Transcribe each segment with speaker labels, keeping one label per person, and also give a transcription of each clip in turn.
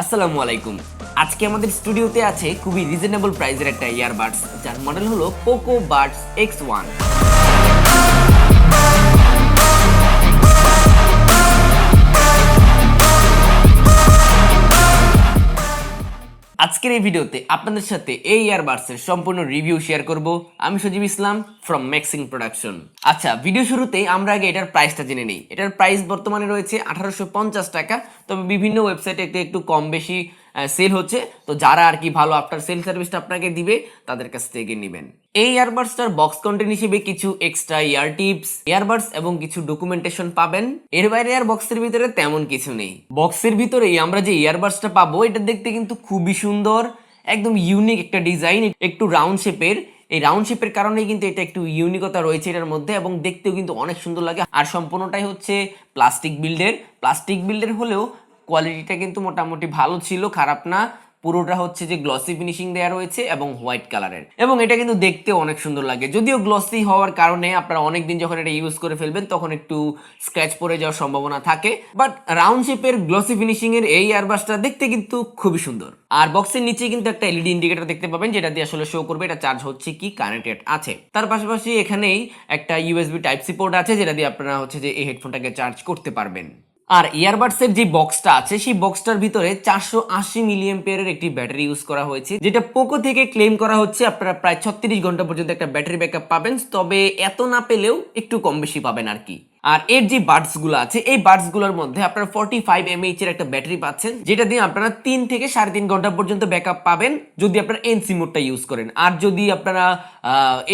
Speaker 1: আসসালামু আলাইকুম। আজকে আমাদের স্টুডিওতে আছে খুবই রিজনেবল প্রাইজের একটা ইয়ারবাডস যার মডেল হলো পোকো বাডস এক্স ওয়ান আজকের এই ভিডিওতে আপনাদের সাথে এই ইয়ারবাডসের সম্পূর্ণ রিভিউ শেয়ার করব। আমি Sajib Islam from maxing production আচ্ছা ভিডিও শুরুতেই আমরা আগে এটার প্রাইসটা জেনে নিই। এটার প্রাইস বর্তমানে রয়েছে আঠারোশো পঞ্চাশ টাকা। তবে বিভিন্ন ওয়েবসাইটে একটু একটু কম বেশি সেল হচ্ছে। তো যারা আর কি ভালো আফটার সেল সার্ভিসটা আপনাকে দিবে, তাদের কাছ থেকে নেবেন। এই ইয়ারবাডসটার বক্স কন্টেন্ট হিসেবে কিছু এক্সট্রা ইয়ার টিপস ইয়ারবাডস এবং কিছু ডকুমেন্টেশন পাবেন। এর বাইরে আর বক্সের ভিতরে তেমন কিছু নেই। বক্সের ভিতরেই আমরা যে ইয়ারবাডসটা পাবো, এটা দেখতে কিন্তু খুবই সুন্দর, একদম ইউনিক একটা ডিজাইন একটু রাউন্ড শেপের এই রাউন্ড শেপের কারণেই কিন্তু এটা একটু ইউনিকতা রয়েছে এটার মধ্যে এবং দেখতেও কিন্তু অনেক সুন্দর লাগে। আর সম্পূর্ণটাই হচ্ছে প্লাস্টিক বিল্ডের প্লাস্টিক বিল্ডের হলেও কোয়ালিটিটা কিন্তু মোটামুটি ভালো ছিল, খারাপ না। পুরোটা হচ্ছে যে গ্লসি ফিনিশিং দেওয়া রয়েছে এবং হোয়াইট কালারের এবং এটা কিন্তু দেখতে অনেক সুন্দর লাগে। যদিও গ্লসি হওয়ার কারণে আপনারা অনেকদিন যখন এটা ইউজ করে ফেলবেন, তখন একটু স্ক্র্যাচ পড়ে যাওয়ার সম্ভাবনা থাকে। বাট রাউন্ড শেপের গ্লসি ফিনিশিং এর এই এয়ারবাসটা দেখতে কিন্তু খুবই সুন্দর। আর বক্সের নিচে কিন্তু একটা এলইডি ইন্ডিকেটর দেখতে পাবেন, যেটা দিয়ে আসলে শো করবে এটা চার্জ হচ্ছে কি কানেক্টেড আছে। তার পাশাপাশি এখানেই একটা ইউএসবি টাইপ সি পোর্ট আছে, যেটা দিয়ে আপনারা হচ্ছে যে এই হেডফোনটাকে চার্জ করতে পারবেন। আর ইয়ারবাডসের যে বক্সটা আছে, সেই বক্সটার ভিতরে চারশো আশি মিলিয়ন পেয়ারের একটি ব্যাটারি ইউজ করা হয়েছে, যেটা পোকো থেকে ক্লেম করা হচ্ছে। আপনারা প্রায় ছত্রিশ ঘণ্টা পর্যন্ত একটা ব্যাটারি ব্যাকআপ পাবেন, তবে এত না পেলেও একটু কম বেশি পাবেন আর কি। আর এর যে বাডসগুলো আছে, এই বাডসগুলোর মধ্যে আপনারা ফর্টি ফাইভ এমএইচ এর একটা ব্যাটারি পাচ্ছেন, যেটা দিয়ে আপনারা তিন থেকে সাড়ে তিন ঘণ্টা পর্যন্ত ব্যাকআপ পাবেন, যদি আপনারা এনসি মোডটা ইউজ করেন। আর যদি আপনারা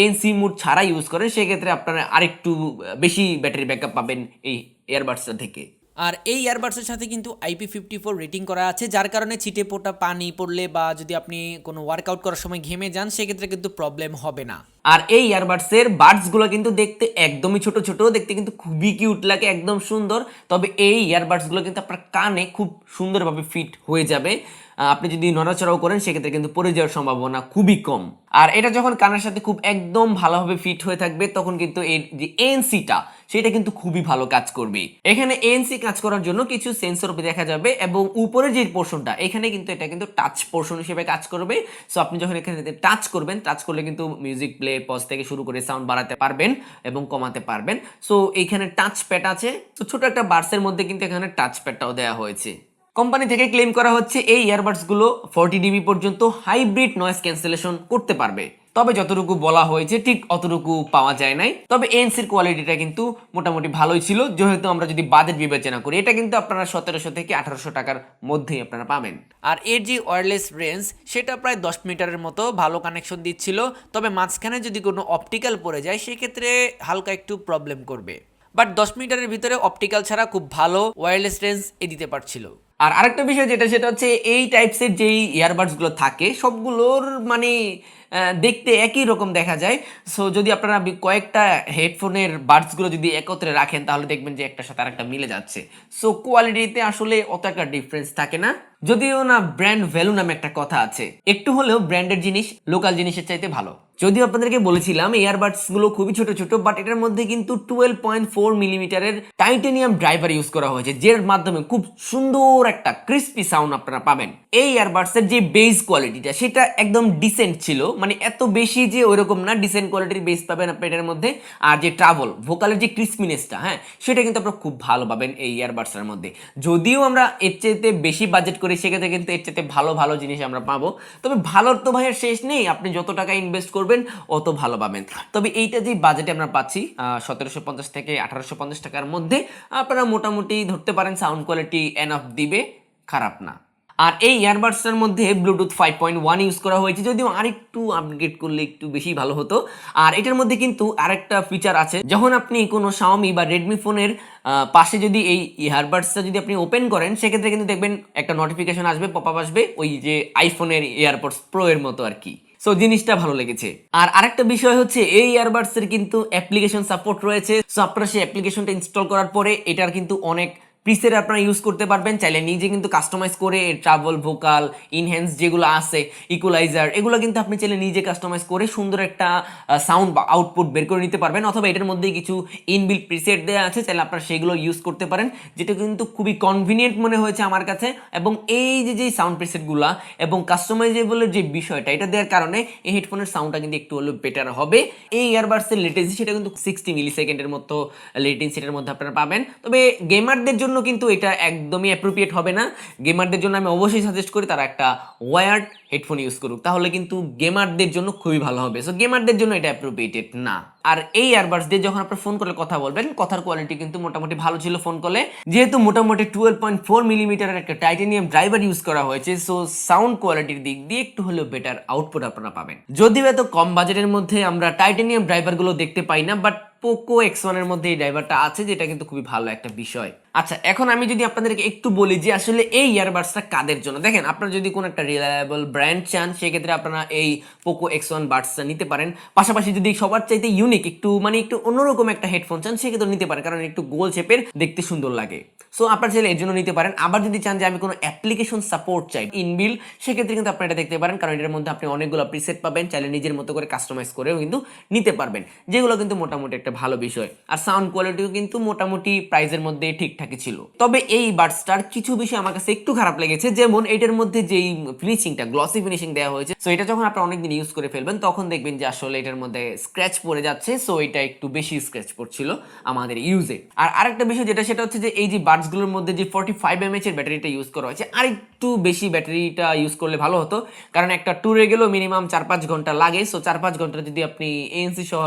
Speaker 1: এনসি মোড ছাড়া ইউজ করেন, সেক্ষেত্রে আপনারা আরেকটু বেশি ব্যাটারি ব্যাকআপ পাবেন এই এয়ারবাডসটা থেকে।
Speaker 2: আর এই ইয়ারবাডসের সাথে কিন্তু আইপি ফিফটি ফোর রেটিং করা আছে, যার কারণে ছিটে পোটা পানি পড়লে বা যদি আপনি কোনো ওয়ার্কআউট করার সময় ঘেমে যান, সেক্ষেত্রে কিন্তু প্রবলেম হবে না।
Speaker 1: আর এই ইয়ারবাডস এর বাডসগুলো কিন্তু দেখতে একদমই ছোট ছোট দেখতে কিন্তু খুবই কিউট লাগে, একদম সুন্দর। তবে এই ইয়ারবাডসগুলো কিন্তু আপনার কানে খুব সুন্দরভাবে ফিট হয়ে যাবে। আপনি যদি নড়াচড়াও করেন, সেক্ষেত্রে কিন্তু পড়ে যাওয়ার সম্ভাবনা খুবই কম। আর এটা যখন কানের সাথে খুব একদম ভালোভাবে ফিট হয়ে থাকবে, তখন কিন্তু এর যে এনসিটা সেটা কিন্তু খুবই ভালো কাজ করবে। এখানে এনসি কাজ করার জন্য কিছু সেন্সর দেখা যাবে এবং উপরের যে পোর্শনটা এখানে কিন্তু এটা কিন্তু টাচ পোর্শন হিসেবে কাজ করবে। সো আপনি যখন এখানে টাচ করবেন টাচ করলে কিন্তু মিউজিক প্লে পজ থেকে শুরু করে সাউন্ড বাড়াতে পারবেন এবং কমাতে পারবেন। সো এইখানে টাচ প্যাড আছে। তো ছোট একটা বার্সের মধ্যে কিন্তু এখানে টাচ প্যাডটাও দেওয়া হয়েছে। কোম্পানি থেকে ক্লেম করা হচ্ছে এই ইয়ারবাডসগুলো ফোরটি ডিবি পর্যন্ত হাইব্রিড নয়েজ ক্যান্সেলেশন করতে পারবে। তবে যতটুকু বলা হয়েছে, ঠিক অতটুকু পাওয়া যায় নাই। তবে এনসির কোয়ালিটিটা কিন্তু মোটামুটি ভালোই ছিল। যেহেতু আমরা যদি বাজেট বিবেচনা করি, এটা কিন্তু আপনারা সতেরোশো থেকে আঠারোশো টাকার মধ্যেই আপনারা পাবেন।
Speaker 2: আর এর যে ওয়্যারলেস রেঞ্জ সেটা প্রায় দশ মিটারের মতো ভালো কানেকশন দিচ্ছিল। তবে মাঝখানে যদি কোনো অপটিক্যাল পড়ে যায়, সেক্ষেত্রে হালকা একটু প্রবলেম করবে। বাট দশ মিটারের ভিতরে অপটিক্যাল ছাড়া খুব ভালো ওয়্যারলেস রেঞ্জ এ দিতে পারছিল।
Speaker 1: আর আরেকটা বিষয় যেটা, সেটা হচ্ছে এই টাইপসের যেই ইয়ারবাডসগুলো থাকে, সবগুলোর মানে দেখতে একই রকম দেখা যায়। সো যদি আপনারা কয়েকটা হেডফোনের বাডসগুলো যদি একত্রে রাখেন, তাহলে দেখবেন যে একটা সাথে আরেকটা মিলে যাচ্ছে। সো কোয়ালিটিতে আসলে অত একটা ডিফারেন্স থাকে না। যদিও না ব্র্যান্ড ভ্যালু নামে একটা কথা আছে। একটু হলেও ব্র্যান্ডের জিনিস লোকাল জিনিসের চাইতে ভালো। যদিও আপনাদেরকে বলেছিলাম ইয়ারবাডসগুলো খুবই ছোট ছোট বাট এটার মধ্যে কিন্তু টুয়েলভ পয়েন্ট ফোর মিলিমিটারের টাইটেনিয়াম ড্রাইভার ইউজ করা হয়েছে, যের মাধ্যমে খুব সুন্দর একটা ক্রিস্পি সাউন্ড আপনারা পাবেন। এই ইয়ারবাডস এর যে বেস কোয়ালিটিটা সেটা একদম ডিসেন্ট ছিল মানে এত বেশি যে ওইরকম না ডিসেন্ট কোয়ালিটির বেস পাবেন আপনি এটার মধ্যে। আর যে ট্রাভেল ভোকালের যে ক্রিসপিনেসটা হ্যাঁ সেটা কিন্তু আপনারা খুব ভালো পাবেন এই ইয়ারবাডস এর মধ্যে। যদিও আমরা এর চাইতে বেশি বাজেট করি, সেক্ষেত্রে কিন্তু এর চাইতে ভালো ভালো জিনিস আমরা পাবো। তবে ভালোর তো ভাইয়ের শেষ নেই, আপনি যত টাকা ইনভেস্ট করবেন অত ভালো পাবেন। তবে এইটা যে বাজেটে আমরা পাচ্ছি সতেরোশো পঞ্চাশ থেকে আঠারোশো পঞ্চাশ টাকার মধ্যে, আপনারা মোটামুটি ধরতে পারেন সাউন্ড কোয়ালিটি এন অফ দিবে, খারাপ না। আর এই ইয়ারবাডসটার মধ্যে Bluetooth five point one use করা হয়েছে, যদিও আরেকটু আপগ্রেড করলে একটু বেশি ভালো হতো। আর এটার মধ্যে কিন্তু আরেকটা ফিচার আছে, যখন আপনি কোনো শাওমি বা রেডমি ফোনের পাশে যদি এই ইয়ারবাডসটা যদি আপনি ওপেন করেন, সেক্ষেত্রে কিন্তু দেখবেন একটা নোটিফিকেশন আসবে পপ আপ আসবে, ওই যে আইফোনের এয়ারপডস প্রো এর মতো আর কি। সো জিনিসটা ভালো লেগেছে। আর আরেকটা বিষয় হচ্ছে, এই ইয়ারবাডস এর কিন্তু অ্যাপ্লিকেশন সাপোর্ট রয়েছে। সো আপনারা সেই অ্যাপ্লিকেশনটা ইনস্টল করার পরে, এটার কিন্তু অনেক প্রিসেট আপনারা ইউজ করতে পারবেন। চাইলে নিজে কিন্তু কাস্টমাইজ করে ট্রাভেল ভোকাল ইনহ্যান্স যেগুলো আছে ইকুলাইজার এগুলো কিন্তু আপনি চাইলে নিজে কাস্টমাইজ করে সুন্দর একটা সাউন্ড বা আউটপুট বের করে নিতে পারবেন। অথবা এটার মধ্যে কিছু ইনবিল্ট প্রিসেট দেওয়া আছে, চাইলে আপনারা সেগুলো ইউজ করতে পারেন, যেটা কিন্তু খুবই কনভিনিয়েন্ট মনে হয়েছে আমার কাছে। এবং এই যে যে সাউন্ড প্রিসেটগুলো এবং কাস্টমাইজেবলের যে বিষয়টা, এটা দেওয়ার কারণে এই হেডফোনের সাউন্ডটা কিন্তু একটু হলেও বেটার হবে। এই ইয়ারবাডসের লেটেন্সি সেটা কিন্তু সিক্সটি মিলি সেকেন্ডের মতো লেটেন্সিটার মধ্যে আপনারা পাবেন। তবে গেমারদের জন্য কিন্তু এটা একদমই অ্যাপ্রোপ্রিয়েট হবে না। গেমারদের জন্য আমি অবশ্যই সাজেস্ট করি তারা একটা ওয়ার্ড হেডফোন ইউজ করুক। তাহলে কিন্তু গেমারদের জন্য খুবই ভালো হবে। সো গেমারদের জন্য এটা অ্যাপ্রোপ্রিয়েটেড না। আর এই ইয়ারবাডস দিয়ে যখন আপনার ফোন কলে কথা বলবেন, কথার কোয়ালিটি কিন্তু মোটামুটি ভালো ছিল ফোন কলে যেহেতু মোটামুটি টুয়েলভ পয়েন্ট ফোর মিলিমিটারের একটা টাইটেনিয়াম ড্রাইভার ইউজ করা হয়েছে সো সাউন্ড কোয়ালিটির দিক দিয়ে একটু হলেও বেটার আউটপুট আপনারা পাবেন। যদিও এত কম বাজেটের মধ্যে আমরা টাইটেনিয়াম ড্রাইভারগুলো দেখতে পাই না বাট পোকো এক্স ওয়ানের মধ্যে এই ড্রাইভারটা আছে, যেটা কিন্তু খুবই ভালো একটা বিষয়। আচ্ছা এখন আমি যদি আপনাদেরকে একটু বলি যে আসলে এই ইয়ারবাডসটা কাদের জন্য? দেখেন, আপনারা যদি কোনো একটা রিলায়েবল ব্র্যান্ড চান, সেক্ষেত্রে আপনারা এই পোকো এক্স ওয়ান বাডসটা নিতে পারেন। পাশাপাশি যদি সবার চাইতে ইউনিক একটু মানে একটু অন্যরকম একটা হেডফোন চান, সেক্ষেত্রে নিতে পারেন, কারণ একটু গোল শেপের দেখতে সুন্দর লাগে। সো আপনার চাইলে এর জন্য নিতে পারেন। আবার যদি চান যে আমি কোনো অ্যাপ্লিকেশন সাপোর্ট চাই ইনবিল সেক্ষেত্রে কিন্তু আপনারা এটা দেখতে পারেন, কারণ এটার মধ্যে আপনি অনেকগুলো প্রিসেট পাবেন, চাইলে নিজের মতো করে কাস্টমাইজ করেও কিন্তু নিতে পারবেন। যেগুলো কিন্তু মোটামুটি একটা ভালো বিষয়। আর সাউন্ড কোয়ালিটিও কিন্তু মোটামুটি প্রাইজের মধ্যে ঠিকঠাকই ছিল। তবে এই বাডস্টার কিছু বিষয় আমার কাছে একটু খারাপ লেগেছে, যেমন এটার মধ্যে যেই ফিনিশিংটা গ্লসি ফিনিশিং দেওয়া হয়েছে সো এটা যখন আপনারা অনেকদিন ইউজ করে ফেলবেন, তখন দেখবেন যে আসলে এটার মধ্যে স্ক্র্যাচ পড়ে যাচ্ছে সো এটা একটু বেশি স্ক্র্যাচ পড়ছিল আমাদের ইউজে আর আরেকটা বিষয় যেটা, সেটা হচ্ছে যে এই যে বাডসগুলোর মধ্যে যে ফর্টি ফাইভ এমএচ এর ব্যাটারিটা ইউজ করা হয়েছে আর একটু বেশি ব্যাটারিটা ইউজ করলে ভালো হতো, কারণ একটা ট্যুরে গেলেও মিনিমাম চার পাঁচ ঘণ্টা লাগে সো চার পাঁচ ঘণ্টা যদি আপনি এএনসি সহ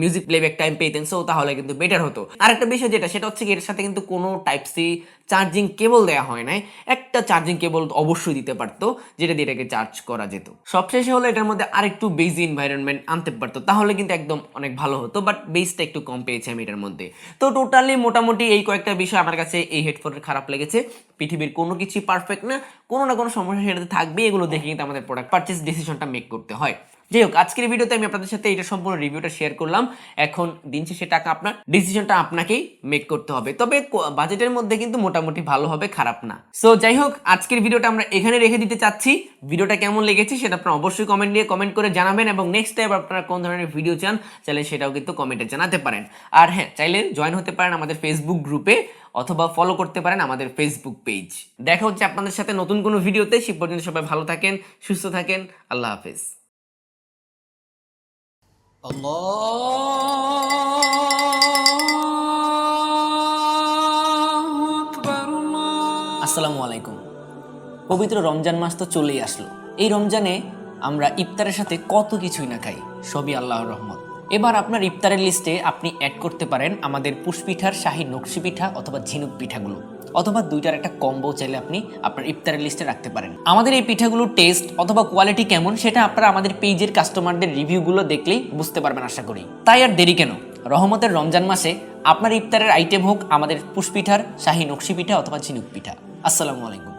Speaker 1: মিউজিক প্লেব্যাক টাইম পেতেন সো তাহলে কিন্তু বেটার হতো। আরেকটা বিষয় যেটা, সেটা হচ্ছে কি এর সাথে কিন্তু কোনো টাইপ সি চার্জিং কেবল দেওয়া হয় নাই। একটা চার্জিং কেবল অবশ্যই দিতে পারতো, যেটা দিয়ে এটাকে চার্জ করা যেত। সবশেষে হলো এটার মধ্যে আরেকটু বেজি এনভায়রনমেন্ট আনতে পারতো, তাহলে কিন্তু একদম অনেক ভালো হতো বাট বেসটা একটু কম পেয়েছে আমি এটার মধ্যে। তো টোটালি মোটামুটি এই কয়েকটা বিষয় আমার কাছে এই হেডফোনের খারাপ লেগেছে। পৃথিবীর কোনো কিছুই পারফেক্ট না, কোনো না কোনো সমস্যা সেটাতে থাকবে এগুলো দেখে কিন্তু আমাদের প্রোডাক্ট পারচেস ডিসিশনটা মেক করতে হয়। যাই হোক, আজকের ভিডিওতে আমি আপনাদের সাথে এটা সম্পূর্ণ রিভিউটা শেয়ার করলাম। এখন দিন শেষে টাকা আপনার ডিসিশনটা আপনাকেই মেক করতে হবে। তবে বাজেটের মধ্যে কিন্তু মোটামুটি ভালো হবে, খারাপ না। সো যাই হোক, আজকের ভিডিওটা আমরা এখানে রেখে দিতে চাচ্ছি। ভিডিওটা কেমন লেগেছে সেটা আপনারা অবশ্যই কমেন্ট দিয়ে কমেন্ট করে জানাবেন এবং নেক্সট টাইম আপনারা কোন ধরনের ভিডিও চান চাইলে সেটাও কিন্তু কমেন্টে জানাতে পারেন। আর হ্যাঁ চাইলে জয়েন হতে পারেন আমাদের ফেসবুক গ্রুপে অথবা ফলো করতে পারেন আমাদের ফেসবুক পেজ দেখা হচ্ছে আপনাদের সাথে নতুন কোনো ভিডিওতে সে পর্যন্ত সবাই ভালো থাকেন, সুস্থ থাকেন। আল্লাহ হাফেজ। আসসালামু আলাইকুম। পবিত্র রমজান মাস তো চলেই আসলো। এই রমজানে আমরা ইফতারের সাথে কত কিছুই না খাই, সবই আল্লাহর রহমত। এবার আপনার ইফতারের লিস্টে আপনি অ্যাড করতে পারেন আমাদের পুষ্পিঠার শাহী নকশি পিঠা অথবা ঝিনুক পিঠাগুলো। অথবা দুইটার একটা কম্বো চাইলে আপনি আপনার ইফতারের লিস্টে রাখতে পারেন। আমাদের এই পিঠাগুলোর টেস্ট অথবা কোয়ালিটি কেমন সেটা আপনারা আমাদের পেজের কাস্টমারদের রিভিউগুলো দেখলেই বুঝতে পারবেন আশা করি। তাই আর দেরি কেন? রহমতের রমজান মাসে আপনার ইফতারের আইটেম হোক আমাদের পুষ্পিঠার শাহী নকশি পিঠা অথবা ঝিনুক পিঠা। আসসালামু আলাইকুম।